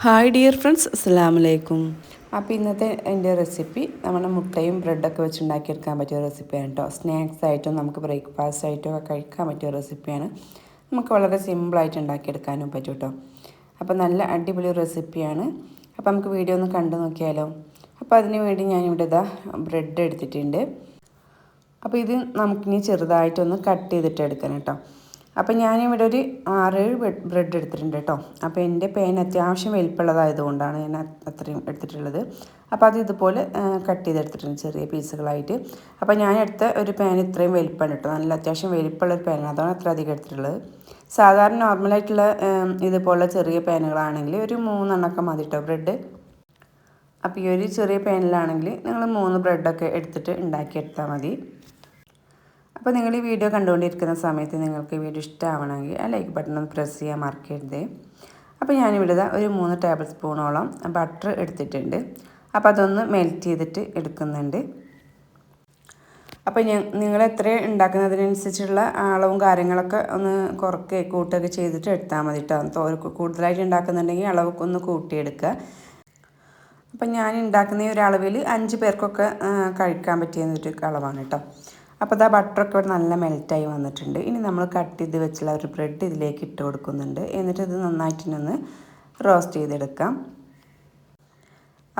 Hi dear friends അസ്സാം അപ്പോൾ ഇന്നത്തെ എന്റെ റെസിപ്പി നമ്മുടെ മുട്ടയും ബ്രെഡൊക്കെ വെച്ച് ഉണ്ടാക്കിയെടുക്കാൻ പറ്റിയ റെസിപ്പിയാണ് കേട്ടോ സ്നാക്സ് ആയിട്ടും നമുക്ക് ബ്രേക്ക്ഫാസ്റ്റ് ആയിട്ടും ഒക്കെ കഴിക്കാൻ പറ്റിയ റെസിപ്പിയാണ് നമുക്ക് വളരെ സിമ്പിളായിട്ട് ഉണ്ടാക്കിയെടുക്കാനും പറ്റും കേട്ടോ അപ്പോൾ നല്ല അടിപൊളി റെസിപ്പിയാണ് അപ്പോൾ നമുക്ക് വീഡിയോ ഒന്ന് കണ്ടു നോക്കിയാലോ? അപ്പോൾ അതിന് വേണ്ടി ഞാനിവിടെ ഇതാ ബ്രെഡ് എടുത്തിട്ടുണ്ട്. അപ്പോൾ ഇത് നമുക്കിനി ചെറുതായിട്ടൊന്ന് കട്ട് ചെയ്തിട്ട് എടുക്കണം കേട്ടോ അപ്പോൾ ഞാനിവിടെ ഒരു ആറേഴ് ബ്രെഡ് എടുത്തിട്ടുണ്ട് കേട്ടോ. അപ്പോൾ എന്റെ പേൻ അത്യാവശ്യം വലിപ്പമുള്ളതായതുകൊണ്ടാണ് ഞാൻ അത്രയും എടുത്തിട്ടുള്ളത്. അപ്പോൾ അത് ഇതുപോലെ കട്ട് ചെയ്തെടുത്തിട്ടുണ്ട് ചെറിയ പീസുകളായിട്ട്. അപ്പോൾ ഞാൻ എടുത്ത ഒരു പാൻ ഇത്രയും വലിപ്പമാണ് കേട്ടോ. നല്ല അത്യാവശ്യം വലിപ്പമുള്ള ഒരു പാനാണ്. അതാണ് അത്ര അധികം എടുത്തിട്ടുള്ളത്. സാധാരണ നോർമലായിട്ടുള്ള ഇതുപോലുള്ള ചെറിയ പാനുകളാണെങ്കിൽ ഒരു മൂന്നെണ്ണമൊക്കെ മതി കേട്ടോ ബ്രെഡ്. അപ്പോൾ ഈ ഒരു ചെറിയ പാനിലാണെങ്കിൽ നിങ്ങൾ മൂന്ന് ബ്രെഡൊക്കെ എടുത്തിട്ട് ഉണ്ടാക്കിയെടുത്താൽ മതി. അപ്പോൾ നിങ്ങൾ ഈ വീഡിയോ കണ്ടുകൊണ്ടിരിക്കുന്ന സമയത്ത് നിങ്ങൾക്ക് ഈ വീഡിയോ ഇഷ്ടമാവണമെങ്കിൽ ആ ലൈക്ക് ബട്ടൺ ഒന്ന് പ്രസ് ചെയ്യാൻ മറക്കരുത്. അപ്പോൾ ഞാനിവിടെ ഒരു മൂന്ന് ടേബിൾ സ്പൂണോളം ബട്ടർ എടുത്തിട്ടുണ്ട്. അപ്പോൾ അതൊന്ന് മെൽറ്റ് ചെയ്തിട്ട് എടുക്കുന്നുണ്ട്. അപ്പോൾ ഞാൻ നിങ്ങൾ എത്ര ഉണ്ടാക്കുന്നതിനനുസരിച്ചുള്ള അളവും കാര്യങ്ങളൊക്കെ ഒന്ന് കുറക്കുക കൂട്ടുകയൊക്കെ ചെയ്തിട്ട് എടുത്താൽ മതി കേട്ടോ കൂടുതലായിട്ട് ഉണ്ടാക്കുന്നുണ്ടെങ്കിൽ അളവൊക്കെ ഒന്ന് കൂട്ടിയെടുക്കുക. അപ്പം ഞാൻ ഉണ്ടാക്കുന്ന ഒരു അളവിൽ അഞ്ച് പേർക്കൊക്കെ കഴിക്കാൻ പറ്റിയ അളവാണ് കേട്ടോ അപ്പോൾ ആ ബട്ടറൊക്കെ ഇവിടെ നല്ല മെൽറ്റായി വന്നിട്ടുണ്ട്. ഇനി നമ്മൾ കട്ട് ചെയ്ത് വെച്ചുള്ള ഒരു ബ്രെഡ് ഇതിലേക്ക് ഇട്ട് കൊടുക്കുന്നുണ്ട്. എന്നിട്ട് ഇത് നന്നായിട്ടിനൊന്ന് റോസ്റ്റ് ചെയ്തെടുക്കാം.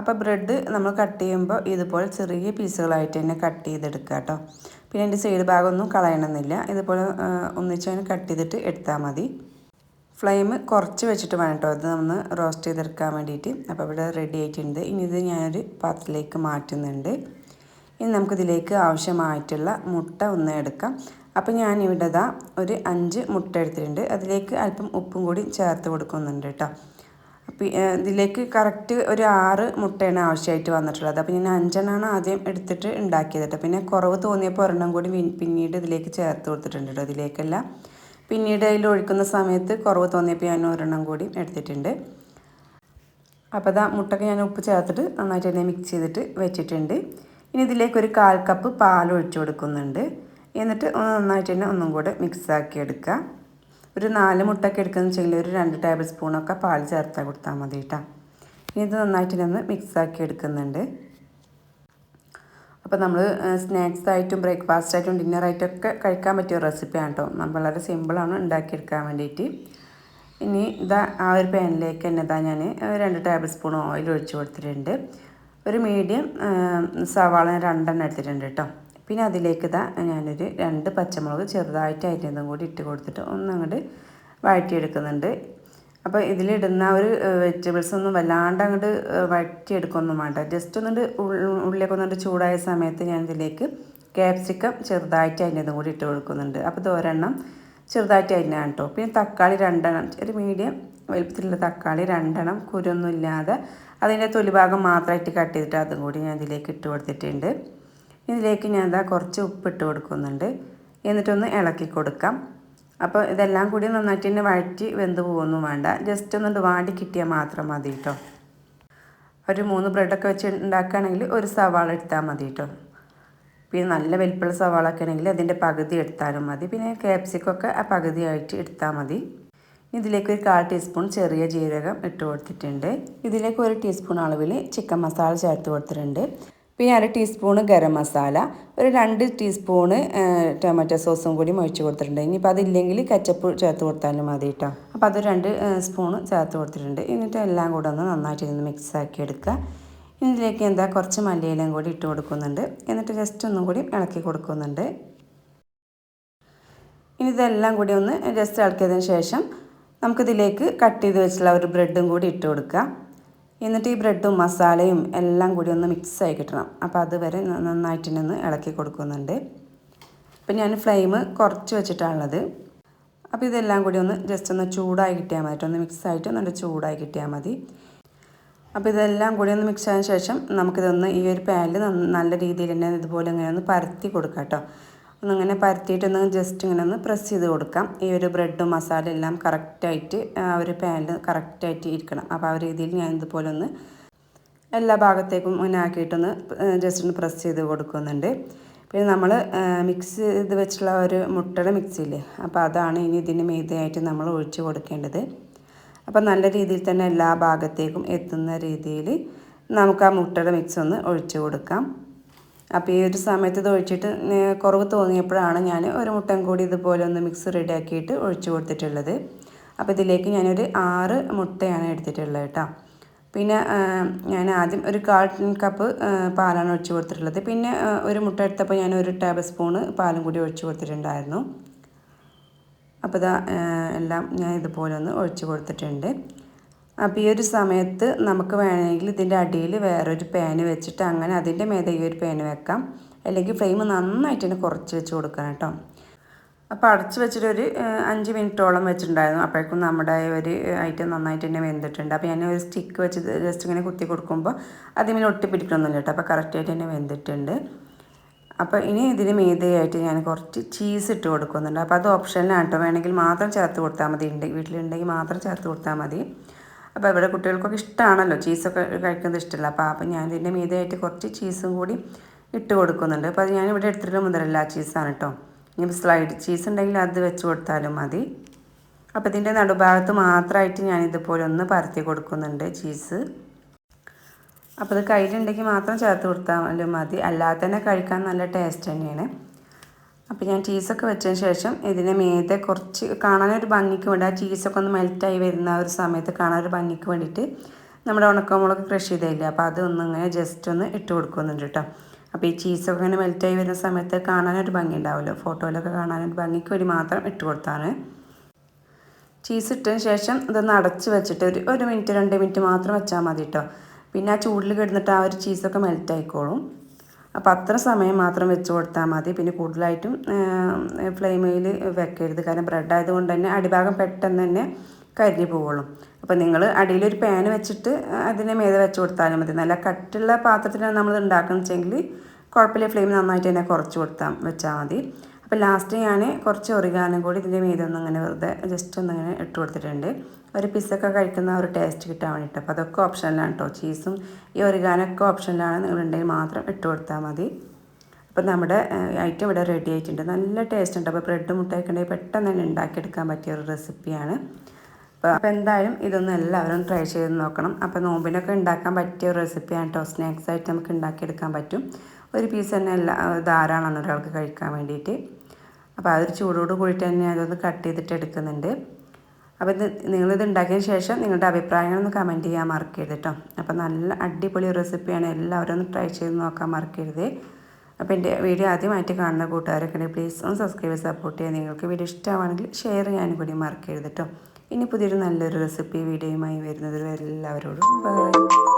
അപ്പോൾ ബ്രെഡ് നമ്മൾ കട്ട് ചെയ്യുമ്പോൾ ഇതുപോലെ ചെറിയ പീസുകളായിട്ട് തന്നെ കട്ട് ചെയ്തെടുക്കുക കേട്ടോ. പിന്നെ എന്റെ സൈഡ് ഭാഗമൊന്നും കളയണമെന്നില്ല. ഇതുപോലെ ഒന്നിച്ച് കട്ട് ചെയ്തിട്ട് എടുത്താൽ മതി. ഫ്ലെയിം കുറച്ച് വെച്ചിട്ട് വേണം അത് നമ്മൾ റോസ്റ്റ് ചെയ്തെടുക്കാൻ വേണ്ടിയിട്ട്. അപ്പോൾ ഇവിടെ റെഡി ആയിട്ടുണ്ട്. ഇനി ഇത് ഞാനൊരു പാത്രത്തിലേക്ക് മാറ്റുന്നുണ്ട്. ഇനി നമുക്കിതിലേക്ക് ആവശ്യമായിട്ടുള്ള മുട്ട ഒന്ന് എടുക്കാം. അപ്പോൾ ഞാൻ ഇവിടെ ഇതാ ഒരു അഞ്ച് മുട്ട എടുത്തിട്ടുണ്ട്. അതിലേക്ക് അല്പം ഉപ്പും കൂടി ചേർത്ത് കൊടുക്കുന്നുണ്ട് കേട്ടോ. അപ്പോൾ ഇതിലേക്ക് കറക്റ്റ് ഒരു ആറ് മുട്ടയാണ് ആവശ്യമായിട്ട് വന്നിട്ടുള്ളത്. അപ്പോൾ ഞാൻ അഞ്ചെണ്ണമാണ് ആദ്യം എടുത്തിട്ട് ഉണ്ടാക്കിയത് കേട്ടോ. പിന്നെ കുറവ് തോന്നിയപ്പോൾ ഒരെണ്ണം കൂടി പിന്നീട് ഇതിലേക്ക് ചേർത്ത് കൊടുത്തിട്ടുണ്ട് കേട്ടോ ഇതിലേക്കല്ല. പിന്നീട് അതിൽ ഒഴിക്കുന്ന സമയത്ത് കുറവ് തോന്നിയപ്പോൾ ഞാൻ ഒരെണ്ണം കൂടി എടുത്തിട്ടുണ്ട്. അപ്പോൾ അതാ മുട്ടയ്ക്ക് ഞാൻ ഉപ്പ് ചേർത്തിട്ട് നന്നായിട്ട് തന്നെ മിക്സ് ചെയ്തിട്ട് വെച്ചിട്ടുണ്ട്. ഇനി ഇതിലേക്ക് ഒരു കാൽ കപ്പ് പാൽ ഒഴിച്ചു കൊടുക്കുന്നുണ്ട്. എന്നിട്ട് നന്നായിട്ട് തന്നെ ഒന്നും കൂടെ മിക്സാക്കി എടുക്കുക. ഒരു നാല് മുട്ടൊക്കെ എടുക്കുന്ന വെച്ചെങ്കിൽ ഒരു രണ്ട് ടേബിൾ സ്പൂണൊക്കെ പാൽ ചേർത്താൽ കൊടുത്താൽ മതി കേട്ടോ. ഇനി ഇത് നന്നായിട്ട് തന്നെ മിക്സാക്കി എടുക്കുന്നുണ്ട്. അപ്പോൾ നമ്മൾ സ്നാക്സ് ആയിട്ടും ബ്രേക്ക്ഫാസ്റ്റ് ആയിട്ടും ഡിന്നറായിട്ടൊക്കെ കഴിക്കാൻ പറ്റിയ റെസിപ്പിയാണ് കേട്ടോ. വളരെ സിമ്പിളാണ് ഉണ്ടാക്കിയെടുക്കാൻ വേണ്ടിയിട്ട്. ഇനി ഇതാ ആ ഒരു പാനിലേക്ക് തന്നെ ഇതാ ഞാൻ രണ്ട് ടേബിൾ സ്പൂൺ ഓയിൽ ഒഴിച്ച് കൊടുത്തിട്ടുണ്ട്. ഒരു മീഡിയം സവാള രണ്ടെണ്ണം എടുത്തിട്ടുണ്ട് കേട്ടോ. പിന്നെ അതിലേക്ക് ഇതാ ഞാനൊരു രണ്ട് പച്ചമുളക് ചെറുതായിട്ട് അരിഞ്ഞതും കൂടി ഇട്ട് കൊടുത്തിട്ട് ഒന്ന് അങ്ങോട്ട് വഴറ്റിയെടുക്കുന്നുണ്ട്. അപ്പോൾ ഇതിലിടുന്ന ഒരു വെജിറ്റബിൾസ് ഒന്നും വല്ലാണ്ട് അങ്ങോട്ട് വഴറ്റിയെടുക്കൊന്നും വേണ്ട. ജസ്റ്റ് ഒന്നുകൊണ്ട് ഉള്ളിലേക്ക് ഒന്നുകൊണ്ട് ചൂടായ സമയത്ത് ഞാൻ ഇതിലേക്ക് ക്യാപ്സിക്കം ചെറുതായിട്ട് അരിഞ്ഞതും കൂടി ഇട്ട് കൊടുക്കുന്നുണ്ട്. അപ്പോൾ ഇത് ഒരെണ്ണം ചെറുതായിട്ട് അരിഞ്ഞാണ് കേട്ടോ. പിന്നെ തക്കാളി രണ്ടെണ്ണം ഒരു മീഡിയം വലുപ്പത്തിലുള്ള തക്കാളി രണ്ടെണ്ണം കുരൊന്നും ഇല്ലാതെ അതിന്റെ തൊലിഭാഗം മാത്രമായിട്ട് കട്ട് ചെയ്തിട്ട് അതും കൂടി ഞാൻ ഇതിലേക്ക് ഇട്ട് കൊടുത്തിട്ടുണ്ട്. ഇതിലേക്ക് ഞാൻ എന്താ കുറച്ച് ഉപ്പ് ഇട്ട് കൊടുക്കുന്നുണ്ട്. എന്നിട്ടൊന്ന് ഇളക്കി കൊടുക്കാം. അപ്പോൾ ഇതെല്ലാം കൂടി നന്നായിട്ട് തന്നെ വഴറ്റി വെന്ത് പോകുന്നു. വേണ്ട ജസ്റ്റ് ഒന്ന് വാടി കിട്ടിയാൽ മാത്രം മതി കേട്ടോ ഒരു മൂന്ന് ബ്രെഡൊക്കെ വെച്ച് ഉണ്ടാക്കുകയാണെങ്കിൽ ഒരു സവാള എടുത്താൽ മതി കേട്ടോ പിന്നെ നല്ല വലിപ്പമുള്ള സവാള ഒക്കെ ആണെങ്കിൽ അതിന്റെ പകുതി എടുത്താലും മതി. പിന്നെ കാപ്സിക്കൊക്കെ ആ പകുതിയായിട്ട് എടുത്താൽ മതി. ഇതിലേക്ക് ഒരു കാൽ ടീസ്പൂൺ ചെറിയ ജീരകം ഇട്ട് കൊടുത്തിട്ടുണ്ട്. ഇതിലേക്ക് ഒരു ടീസ്പൂൺ അളവിൽ ചിക്കൻ മസാല ചേർത്ത് കൊടുത്തിട്ടുണ്ട്. പിന്നെ അര ടീസ്പൂണ് ഗരം മസാല ഒരു രണ്ട് ടീസ്പൂണ് ടൊമാറ്റോ സോസും കൂടി ഒഴിച്ച് കൊടുത്തിട്ടുണ്ട്. ഇനിയിപ്പോൾ അതില്ലെങ്കിൽ കച്ചപ്പ് ചേർത്ത് കൊടുത്താലും മതി കേട്ടോ അപ്പോൾ അത് രണ്ട് സ്പൂണ് ചേർത്ത് കൊടുത്തിട്ടുണ്ട്. എന്നിട്ട് എല്ലാം കൂടെ ഒന്ന് നന്നായിട്ട് ഇതൊന്ന് മിക്സ് ആക്കി എടുക്കുക ഇതിലേക്ക് എന്താ കുറച്ച് മല്ലിയിലും കൂടി ഇട്ട് കൊടുക്കുന്നുണ്ട്. എന്നിട്ട് ജസ്റ്റ് ഒന്നും കൂടി ഇളക്കി കൊടുക്കുന്നുണ്ട്. ഇനി ഇതെല്ലാം കൂടി ഒന്ന് ജസ്റ്റ് ഇളക്കിയതിന് ശേഷം നമുക്കിതിലേക്ക് കട്ട് ചെയ്ത് വെച്ചുള്ള ഒരു ബ്രെഡും കൂടി ഇട്ട് കൊടുക്കുക. എന്നിട്ട് ഈ ബ്രെഡും മസാലയും എല്ലാം കൂടി ഒന്ന് മിക്സ് ആയി കിട്ടണം. അപ്പോൾ അതുവരെ നന്നായിട്ട് ഒന്ന് ഇളക്കി കൊടുക്കുന്നുണ്ട്. അപ്പം ഞാൻ ഫ്ലെയിം കുറച്ച് വെച്ചിട്ടാണുള്ളത്. അപ്പോൾ ഇതെല്ലാം കൂടി ഒന്ന് ജസ്റ്റ് ഒന്ന് ചൂടായി കിട്ടിയാൽ മതി. ഒന്ന് മിക്സ് ആയിട്ട് നല്ല ചൂടായി കിട്ടിയാൽ മതി. അപ്പോൾ ഇതെല്ലാം കൂടി ഒന്ന് മിക്സ് ആയതിനു ശേഷം നമുക്കിതൊന്ന് ഈ ഒരു പാനിൽ നല്ല രീതിയിൽ തന്നെ ഇതുപോലെ ഇങ്ങനെ ഒന്ന് പരത്തി കൊടുക്കാം കേട്ടോ ഒന്നിങ്ങനെ പരത്തിയിട്ടൊന്ന് ജസ്റ്റ് ഇങ്ങനെ ഒന്ന് പ്രസ് ചെയ്ത് കൊടുക്കാം. ഈ ഒരു ബ്രെഡും മസാല എല്ലാം കറക്റ്റായിട്ട് ആ ഒരു പാനിൽ കറക്റ്റായിട്ട് ഇരിക്കണം. അപ്പോൾ ആ രീതിയിൽ ഞാൻ ഇതുപോലെ ഒന്ന് എല്ലാ ഭാഗത്തേക്കും ഇങ്ങനെ ആക്കിയിട്ടൊന്ന് ജസ്റ്റ് ഒന്ന് പ്രസ് ചെയ്ത് കൊടുക്കുന്നുണ്ട്. പിന്നെ നമ്മൾ മിക്സ് ചെയ്ത് വെച്ചുള്ള ഒരു മുട്ടയുടെ മിക്സിയില്ലേ അപ്പോൾ അതാണ് ഇനി ഇതിന് മീതയായിട്ട് നമ്മൾ ഒഴിച്ച് കൊടുക്കേണ്ടത്. അപ്പോൾ നല്ല രീതിയിൽ തന്നെ എല്ലാ ഭാഗത്തേക്കും എത്തുന്ന രീതിയിൽ നമുക്ക് ആ മുട്ടയുടെ മിക്സ് ഒന്ന് ഒഴിച്ച് കൊടുക്കാം. അപ്പോൾ ഈ ഒരു സമയത്ത് ഇത് ഒഴിച്ചിട്ട് കുറവ് തോന്നിയപ്പോഴാണ് ഞാൻ ഒരു മുട്ടൻ കൂടി ഇതുപോലെ ഒന്ന് മിക്സ് റെഡിയാക്കിയിട്ട് ഒഴിച്ചു കൊടുത്തിട്ടുള്ളത്. അപ്പോൾ ഇതിലേക്ക് ഞാനൊരു ആറ് മുട്ടയാണ് എടുത്തിട്ടുള്ളത് കേട്ടോ. പിന്നെ ഞാൻ ആദ്യം ഒരു കാൽ കപ്പ് പാലാണ് ഒഴിച്ച് കൊടുത്തിട്ടുള്ളത്. പിന്നെ ഒരു മുട്ട എടുത്തപ്പോൾ ഞാൻ ഒരു ടേബിൾ സ്പൂണ് പാലും കൂടി ഒഴിച്ച് കൊടുത്തിട്ടുണ്ടായിരുന്നു. അപ്പോൾ ഇതാ എല്ലാം ഞാൻ ഇതുപോലെ ഒന്ന് ഒഴിച്ച് കൊടുത്തിട്ടുണ്ട്. അപ്പോൾ ഈ ഒരു സമയത്ത് നമുക്ക് വേണമെങ്കിൽ ഇതിന്റെ അടിയിൽ വേറൊരു പാന് വെച്ചിട്ട് അങ്ങനെ അതിന്റെ മേതെ ഈ ഒരു പാന് വെക്കാം. അല്ലെങ്കിൽ ഫ്ലെയിം നന്നായിട്ട് തന്നെ കുറച്ച് വെച്ച് കൊടുക്കണം കേട്ടോ. അപ്പോൾ അടച്ച് വെച്ചിട്ട് ഒരു അഞ്ച് മിനിറ്റോളം വെച്ചിട്ടുണ്ടായിരുന്നു. അപ്പോഴേക്കും നമ്മുടെ ഒരു ഐറ്റം നന്നായിട്ട് തന്നെ വെന്തിട്ടുണ്ട്. അപ്പോൾ ഞാൻ ഒരു സ്റ്റിക്ക് വെച്ച് ജസ്റ്റ് ഇങ്ങനെ കുത്തി കൊടുക്കുമ്പോൾ അതിങ്ങനെ ഒട്ടിപ്പിടിക്കണമെന്നില്ല കേട്ടോ. അപ്പോൾ കറക്റ്റായിട്ട് തന്നെ വെന്തിട്ടുണ്ട്. അപ്പോൾ ഇനി ഇതിന് മീതയായിട്ട് ഞാൻ കുറച്ച് ചീസ് ഇട്ട് കൊടുക്കുന്നുണ്ട്. അപ്പോൾ അത് ഓപ്ഷനിലാണ് കേട്ടോ. വേണമെങ്കിൽ മാത്രം ചേർത്ത് കൊടുത്താൽ മതി. ഉണ്ട് വീട്ടിലുണ്ടെങ്കിൽ മാത്രം ചേർത്ത് കൊടുത്താൽ മതി. അപ്പോൾ ഇവിടെ കുട്ടികൾക്കൊക്കെ ഇഷ്ടമാണല്ലോ ചീസൊക്കെ കഴിക്കുന്നത് ഇഷ്ടമല്ല അപ്പോൾ അപ്പം ഞാൻ ഇതിന്റെ മീതയായിട്ട് കുറച്ച് ചീസും കൂടി ഇട്ട് കൊടുക്കുന്നുണ്ട്. അപ്പോൾ അത് ഞാൻ ഇവിടെ എടുത്തിട്ട് മുതലല്ല. ചീസാണ് കേട്ടോ ഇനി സ്ലൈഡ് ചീസ് ഉണ്ടെങ്കിൽ അത് വെച്ച് കൊടുത്താലും മതി. അപ്പോൾ ഇതിന്റെ നടുഭാഗത്ത് മാത്രമായിട്ട് ഞാൻ ഇതുപോലെ ഒന്ന് പരത്തി കൊടുക്കുന്നുണ്ട് ചീസ് അപ്പോൾ ഇത് കയ്യിലുണ്ടെങ്കിൽ മാത്രം ചേർത്ത് കൊടുത്താലും മതി. അല്ലാതെ തന്നെ കഴിക്കാൻ നല്ല ടേസ്റ്റ് തന്നെയാണ്. അപ്പോൾ ഞാൻ ചീസൊക്കെ വെച്ചതിന് ശേഷം ഇതിനെ മേതെ കുറച്ച് കാണാനൊരു ഭംഗിക്ക് വേണ്ടി ആ ചീസൊക്കെ ഒന്ന് മെൽറ്റായി വരുന്ന ഒരു സമയത്ത് കാണാനൊരു ഭംഗിക്ക് വേണ്ടിയിട്ട് നമ്മുടെ ഉണക്കമുളക് കൃഷി ചെയ്തില്ല അപ്പോൾ അത് ഇങ്ങനെ ജസ്റ്റ് ഒന്ന് ഇട്ട് കൊടുക്കുന്നുണ്ട് കേട്ടോ അപ്പോൾ ഈ ചീസൊക്കെ ഇങ്ങനെ മെൽറ്റായി വരുന്ന സമയത്ത് കാണാനൊരു ഭംഗി ഉണ്ടാവുമല്ലോ ഫോട്ടോയിലൊക്കെ കാണാനൊരു ഭംഗിക്ക് വേണ്ടി മാത്രം ഇട്ട് കൊടുത്താണ് ചീസ് ഇട്ടതിന് ശേഷം ഇതൊന്ന് അടച്ച് വെച്ചിട്ട് ഒരു ഒരു മിനിറ്റ് രണ്ട് മിനിറ്റ് മാത്രം വെച്ചാൽ മതി കേട്ടോ പിന്നെ ആ ചൂടിൽ കിടന്നിട്ട് ആ ഒരു ചീസൊക്കെ മെൽറ്റ് ആയിക്കോളും. അപ്പോൾ അത്ര സമയം മാത്രം വെച്ച് കൊടുത്താൽ മതി. പിന്നെ കൂടുതലായിട്ടും ഫ്ലെയിമിൽ വെക്കരുത്. കാരണം ബ്രെഡ് ആയതുകൊണ്ട് തന്നെ അടിഭാഗം പെട്ടെന്ന് തന്നെ കരിഞ്ഞു പോവുള്ളൂ അപ്പോൾ നിങ്ങൾ അടിയിലൊരു പാൻ വെച്ചിട്ട് അതിനെ മേലെ വെച്ച് കൊടുത്താലും മതി. നല്ല കട്ടുള്ള പാത്രത്തിലാണ് നമ്മൾ ഉണ്ടാക്കുന്നത് വെച്ചെങ്കിൽ കുഴപ്പമില്ല. ഫ്ലെയിം നന്നായിട്ട് തന്നെ കുറച്ച് കൊടുത്താൽ വെച്ചാൽ മതി. അപ്പോൾ ലാസ്റ്റ് ഞാൻ കുറച്ച് ഒറിഗാനും കൂടി ഇതിന്റെ മീതെ ഒന്ന് അങ്ങനെ വെറുതെ ജസ്റ്റ് ഒന്നിങ്ങനെ ഇട്ട് കൊടുത്തിട്ടുണ്ട്. ഒരു പിസ്സൊക്കെ കഴിക്കുന്ന ഒരു ടേസ്റ്റ് കിട്ടാൻ വേണ്ടിയിട്ട് അപ്പോൾ അതൊക്കെ ഓപ്ഷനിലാണ് കേട്ടോ ചീസും ഈ ഒറിഗാനൊക്കെ ഓപ്ഷനിലാണ് നിങ്ങളുണ്ടെങ്കിൽ മാത്രം ഇട്ട് കൊടുത്താൽ മതി. അപ്പോൾ നമ്മുടെ ഐറ്റം ഇവിടെ റെഡി ആയിട്ടുണ്ട്. നല്ല ടേസ്റ്റ് ഉണ്ട്. അപ്പോൾ ബ്രെഡ് മുട്ടയൊക്കെ ഉണ്ടെങ്കിൽ പെട്ടെന്ന് തന്നെ ഉണ്ടാക്കിയെടുക്കാൻ പറ്റിയ ഒരു റെസിപ്പിയാണ് അപ്പോൾ അപ്പോൾ എന്തായാലും ഇതൊന്നും എല്ലാവരും ട്രൈ ചെയ്ത് നോക്കണം. അപ്പോൾ നോമ്പിനൊക്കെ ഉണ്ടാക്കാൻ പറ്റിയ ഒരു റെസിപ്പിയാണ് കേട്ടോ സ്നാക്സ് ആയിട്ട് നമുക്ക് ഉണ്ടാക്കിയെടുക്കാൻ പറ്റും. ഒരു പീസ് തന്നെ എല്ലാ ധാരാളമാണ് ഒരാൾക്ക് കഴിക്കാൻ വേണ്ടിയിട്ട്. അപ്പോൾ അതൊരു ചൂടോട് കൂടിയിട്ട് തന്നെ അതൊന്ന് കട്ട് ചെയ്തിട്ട് എടുക്കുന്നുണ്ട്. അപ്പോൾ ഇത് നിങ്ങളിത് ഉണ്ടാക്കിയതിന് ശേഷം നിങ്ങളുടെ അഭിപ്രായങ്ങളൊന്ന് കമന്റ് ചെയ്യാൻ മറക്കരുത് കേട്ടോ അപ്പോൾ നല്ല അടിപൊളി റെസിപ്പിയാണ് എല്ലാവരും ഒന്ന് ട്രൈ ചെയ്ത് നോക്കാൻ മറക്കരുത്. അപ്പോൾ എന്റെ വീഡിയോ ആദ്യമായിട്ട് കാണുന്ന കൂട്ടുകാരൊക്കെ ഉണ്ടെങ്കിൽ പ്ലീസ് ഒന്ന് സബ്സ്ക്രൈബ് സപ്പോർട്ട് ചെയ്യാൻ നിങ്ങൾക്ക് വീഡിയോ ഇഷ്ടമാണെങ്കിൽ ഷെയർ ചെയ്യാനും കൂടി മറക്കരുത് കേട്ടോ ഇനി പുതിയൊരു നല്ലൊരു റെസിപ്പി വീഡിയോയുമായി വരുന്നത് എല്ലാവരോടും ബൈ